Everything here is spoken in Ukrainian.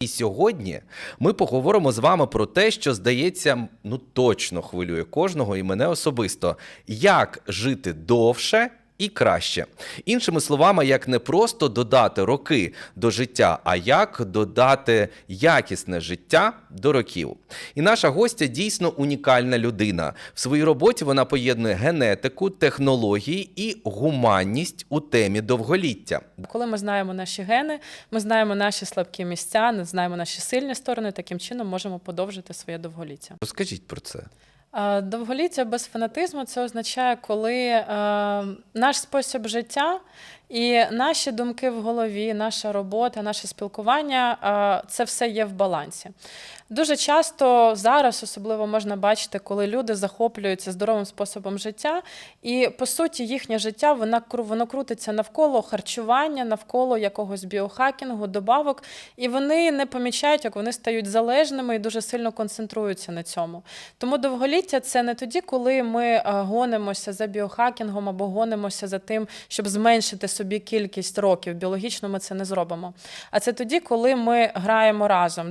І сьогодні ми поговоримо з вами про те, що здається, ну точно хвилює кожного і мене особисто, як жити довше. І краще. Іншими словами, як не просто додати роки до життя, а як додати якісне життя до років. І наша гостя дійсно унікальна людина. В своїй роботі вона поєднує генетику, технології і гуманність у темі довголіття. Коли ми знаємо наші гени, ми знаємо наші слабкі місця, не знаємо наші сильні сторони, таким чином можемо подовжити своє довголіття. Розкажіть про це. Е, Довголіття без фанатизму це означає, коли е, наш спосіб життя і наші думки в голові, наша робота, наше спілкування е, це все є в балансі. Дуже часто зараз особливо можна бачити, коли люди захоплюються здоровим способом життя, і по суті їхнє життя воно, воно крутиться навколо харчування, навколо якогось біохакінгу, добавок, і вони не помічають, як вони стають залежними і дуже сильно концентруються на цьому. Тому довголіття це не тоді, коли ми е, гонимося за біохакінгом або гонимося за тим, щоб зменшити собі кількість років. Біологічно ми це не зробимо. А це тоді, коли ми граємо разом.